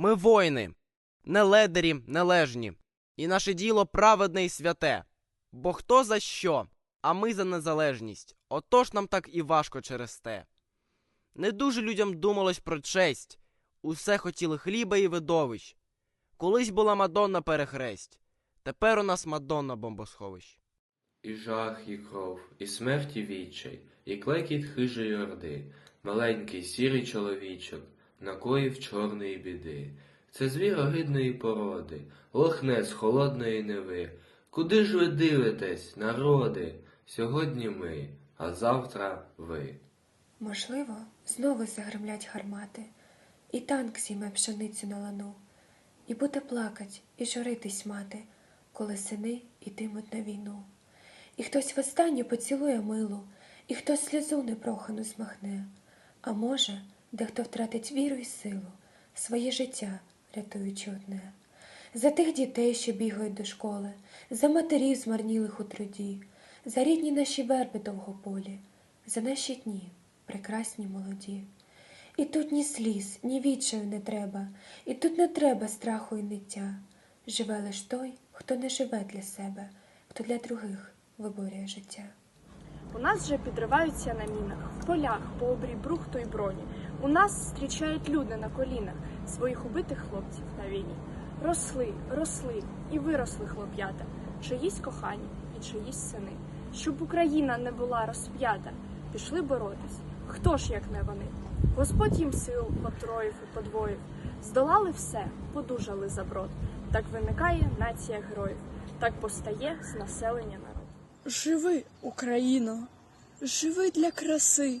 Ми воїни, не ледарі, нележні, і наше діло праведне і святе. Бо хто за що, а ми за незалежність, отож нам так і важко через те. Не дуже людям думалось про честь, усе хотіли хліба і видовищ. Колись була Мадонна перехресть, тепер у нас Мадонна бомбосховищ. І жах, і кров, і смерть, і відчай, і клекіт хижої орди, маленький сірий чоловічок, накоїв чорної біди. Це звір огидної породи, лохнець холодної неви. Куди ж ви дивитесь, народи? Сьогодні ми, а завтра ви. Можливо, знову загремлять гармати, і танк сіме пшеницю на лану, і буде плакать і журитись мати, коли сини йтимуть на війну. І хтось востаннє поцілує милу, і хтось сльозу непрохану змахне, а може, дехто втратить віру і силу, своє життя рятуючи одне. За тих дітей, що бігають до школи, за матерів змарнілих у труді, за рідні наші верби довгополі, за наші дні, прекрасні молоді. І тут ні сліз, ні відчаю не треба, і тут не треба страху і ниття. Живе лиш той, хто не живе для себе, хто для других виборює життя. У нас вже підриваються на мінах, в полях, по обрій брухту і броні. У нас зустрічають люди на колінах своїх убитих хлопців на війні. Росли, росли і виросли хлоп'ята, чиїсь кохані і чиїсь сини. Щоб Україна не була розп'ята, пішли боротись. Хто ж, як не вони? Господь їм сил потроїв і подвоїв. Здолали все, подужали за брод. Так виникає нація героїв, так постає з населення народ. Живи, Україно, живи для краси,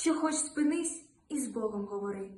що хоч спинись і з Богом говори.